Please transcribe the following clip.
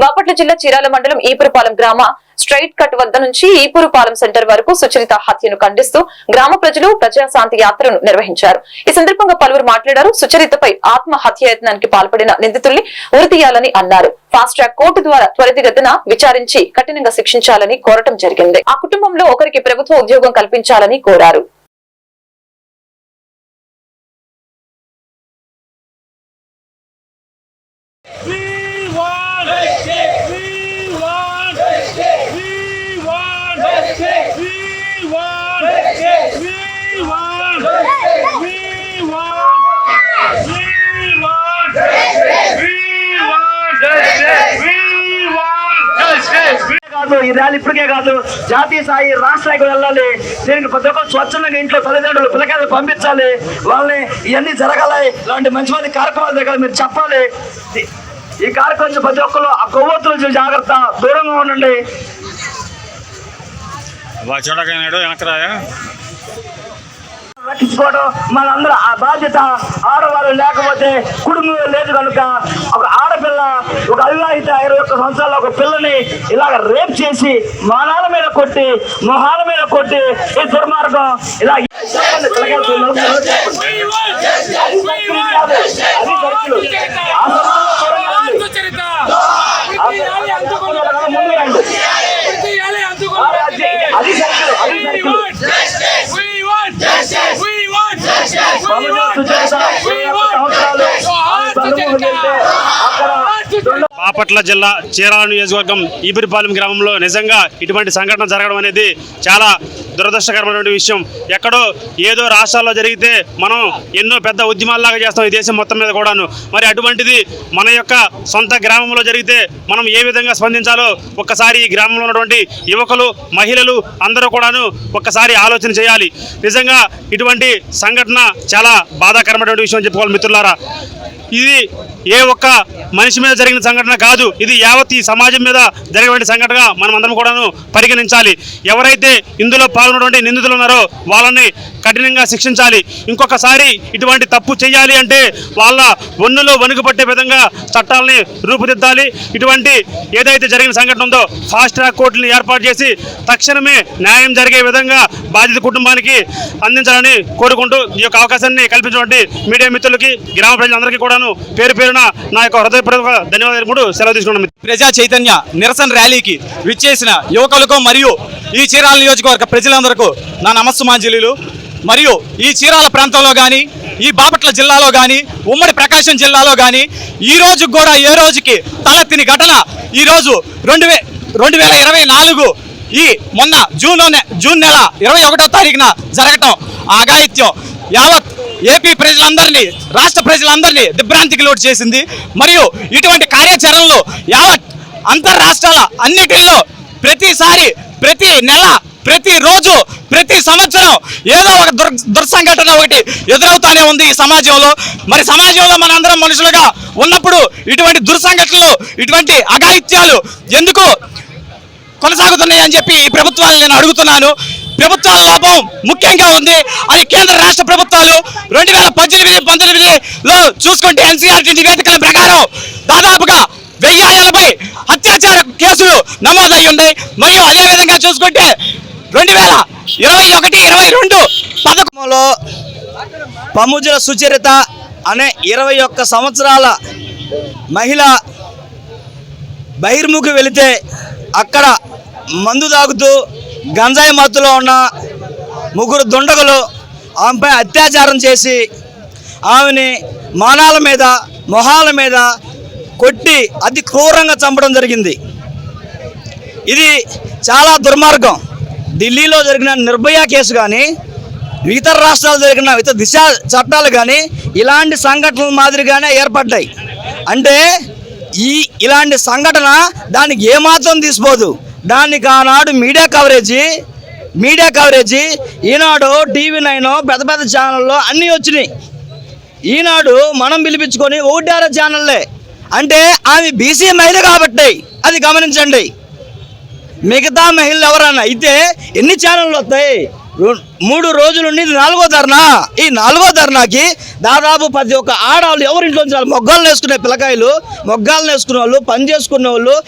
బాపట్ల జిల్లా చీరాల మండలం ఈపురపాలెం గ్రామ స్ట్రైట్ కట్ వద్ద నుంచి ఈపురపాలెం సెంటర్ వరకు సుచరిత హత్యను ఖండిస్తూ గ్రామ ప్రజలు ప్రజాశాంతి యాత్రను నిర్వహించారు. ఈ సందర్భంగా పలువురు మాట్లాడారు. సుచరితపై ఆత్మహత్యాయత్నానికి పాల్పడిన నిందితుల్ని ఉరితీయాలని అన్నారు. ఫాస్ట్ ట్రాక్ కోర్టు ద్వారా త్వరితగతిన విచారించి కఠినంగా శిక్షించాలని కోరటం జరిగింది. ఆ కుటుంబంలో ఒకరికి ప్రభుత్వ ఉద్యోగం కల్పించాలని కోరారు. We కాదు ఈ ర్యాలీ ఇప్పటికే కాదు. జాతీయ స్థాయి రాష్ట్ర స్థాయికి వెళ్ళాలి. దీనికి ప్రతి ఒక్కరు స్వచ్ఛందంగా ఇంట్లో తల్లిదండ్రులు పిల్లకాయలు పంపించాలి. వాళ్ళని ఇవన్నీ జరగాలి. ఇలాంటి మంచి మంచి కార్యక్రమాలు జరగాలి. మీరు చెప్పాలి. ఈ- కార్యక్రమం ప్రతి ఒక్కరు ఆ కొవ్వొత్తుల నుంచి జాగ్రత్త దూరంగా ఉండండి. వెనకరాయా రక్షించుకోవడం మనందరూ ఆ బాధ్యత. ఆడవాళ్ళు లేకపోతే కుటుంబం లేదు కనుక ఒక ఆడపిల్ల ఒక అవివాహిత ఇరవై ఒక్క సంవత్సరాల ఒక పిల్లని ఇలాగ రేప్ చేసి మానాల మీద కొట్టి మొహాల మీద కొట్టి ఈ దుర్మార్గం ఇలా আমরা బాపట్ల జిల్లా చీరాల నియోజకవర్గం ఈపిరిపాలెం గ్రామంలో నిజంగా ఇటువంటి సంఘటన జరగడం అనేది చాలా దురదృష్టకరమైనటువంటి విషయం. ఎక్కడో ఏదో రాష్ట్రాల్లో జరిగితే మనం ఎన్నో పెద్ద ఉద్యమాల్లాగా చేస్తాం ఈ దేశం మొత్తం మీద కూడాను. మరి అటువంటిది మన యొక్క సొంత గ్రామంలో జరిగితే మనం ఏ విధంగా స్పందించాలో ఒక్కసారి ఈ గ్రామంలో ఉన్నటువంటి యువకులు మహిళలు అందరూ కూడాను ఒక్కసారి ఆలోచన చేయాలి. నిజంగా ఇటువంటి సంఘటన చాలా బాధాకరమైనటువంటి విషయం చెప్పుకోవాలి మిత్రులారా. ఇది ఏ ఒక్క మనిషి మీద జరిగిన సంఘటన కాదు. ఇది యావత్ ఈ సమాజం మీద జరిగినటువంటి సంఘటనగా మనం అందరం కూడాను పరిగణించాలి. ఎవరైతే ఇందులో పాల్గొన్నటువంటి నిందితులు ఉన్నారో వాళ్ళని కఠినంగా శిక్షించాలి. ఇంకొకసారి ఇటువంటి తప్పు చేయాలి అంటే వాళ్ళ ఒన్నులో వణుకుపట్టే విధంగా చట్టాలని రూపుదిద్దాలి. ఇటువంటి ఏదైతే జరిగిన సంఘటన ఉందో ఫాస్ట్ ట్రాక్ కోర్టులను ఏర్పాటు చేసి తక్షణమే న్యాయం జరిగే విధంగా బాధిత కుటుంబానికి అందించాలని కోరుకుంటూ ఈ యొక్క అవకాశాన్ని కల్పించినటువంటి మీడియా మిత్రులకి గ్రామ ప్రజలందరికీ కూడాను పేరు పేరున నా యొక్క హృదయపూర్వక ధన్యవాదాలు కూడా సెలవు తీసుకున్నాను ప్రజా చైతన్య నిరసన ర్యాలీకి విచ్చేసిన యువకులకు మరియు ఈ చీరాల నియోజకవర్గ ప్రజలందరకు నా నమస్సుమాంజలిలు మరియు ఈ చీరాల ప్రాంతంలో కానీ ఈ బాపట్ల జిల్లాలో కానీ ఉమ్మడి ప్రకాశం జిల్లాలో కానీ ఈ రోజు కూడా ఏ రోజుకి తలెత్తిన ఘటన? ఈరోజు రెండు వే రెండు వేల ఇరవై నాలుగు ఈ మొన్న జూన్ జూన్ నెల ఇరవై ఒకటో తారీఖున జరగటం ఆగాయిత్యం. యావత్ ఏపీ ప్రజలందరినీ రాష్ట్ర ప్రజలందరినీ దిగ్భ్రాంతికి లోటు చేసింది. మరియు ఇటువంటి కార్యాచరణలు యావత్ అంతర్రాష్ట్రాల అన్నిటిల్లో ప్రతిసారి ప్రతి నెల ప్రతి రోజు ప్రతి సంవత్సరం ఏదో ఒక దుర్ దుర్సంఘటన ఒకటి ఎదురవుతానే ఉంది ఈ సమాజంలో. మరి సమాజంలో మనందరం మనుషులుగా ఉన్నప్పుడు ఇటువంటి దుర్సంఘటనలు ఇటువంటి అఘాయిత్యాలు ఎందుకు కొనసాగుతున్నాయి అని చెప్పి ఈ ప్రభుత్వాన్ని నేను అడుగుతున్నాను. ప్రభుత్వాల లాభం ముఖ్యంగా ఉంది. అది కేంద్ర రాష్ట్ర ప్రభుత్వాలు రెండు వేల పద్దెనిమిది పంతొమ్మిదిలో చూసుకుంటే ఎన్సీఆర్టీ నివేదికల ప్రకారం దాదాపుగా వెయ్యి ఎనభై నమోదు అయి ఉన్నాయి మరియు అదే విధంగా చూసుకుంటే రెండు వేల ఇరవై ఒకటి ఇరవై రెండు పథకంలో పముజుల సుచరిత అనే ఇరవై ఒక్క సంవత్సరాల మహిళ బహిర్ముఖి వెళితే అక్కడ మందు తాగుతూ గంజాయి మత్తులో ఉన్న ముగ్గురు దుండగులు ఆమెపై అత్యాచారం చేసి ఆమెని మానాల మీద మొహాల మీద కొట్టి అతి క్రూరంగా చంపడం జరిగింది. ఇది చాలా దుర్మార్గం. ఢిల్లీలో జరిగిన నిర్భయ కేసు కానీ ఇతర రాష్ట్రాలు జరిగిన ఇతర దిశ చట్టాలు కానీ ఇలాంటి సంఘటనల మాదిరిగానే ఏర్పడ్డాయి. అంటే ఈ ఇలాంటి సంఘటన దానికి ఏమాత్రం తీసిపోదు దానికి ఆనాడు media coverage media coverage Eenadu TV nine పెద్ద పెద్ద ఛానల్లో అన్నీ వచ్చినాయి. ఈనాడు మనం పిలిపించుకొని ఒకటార ఛానల్లే అంటే ఆమె బీసీ మహిళ కాబట్టి అది గమనించండి. మిగతా మహిళలు ఎవరన్నా అయితే ఎన్ని ఛానళ్ళు వస్తాయి? మూడు రోజులు ఉండి నాలుగో ధర్నా. ఈ నాలుగో ధర్నాకి దాదాపు ప్రతి ఒక్క ఆడవాళ్ళు ఎవరింట్లో మొగ్గాలు వేసుకునే పిల్లకాయలు మొగ్గాలు వేసుకునే వాళ్ళు పని చేసుకునే వాళ్ళు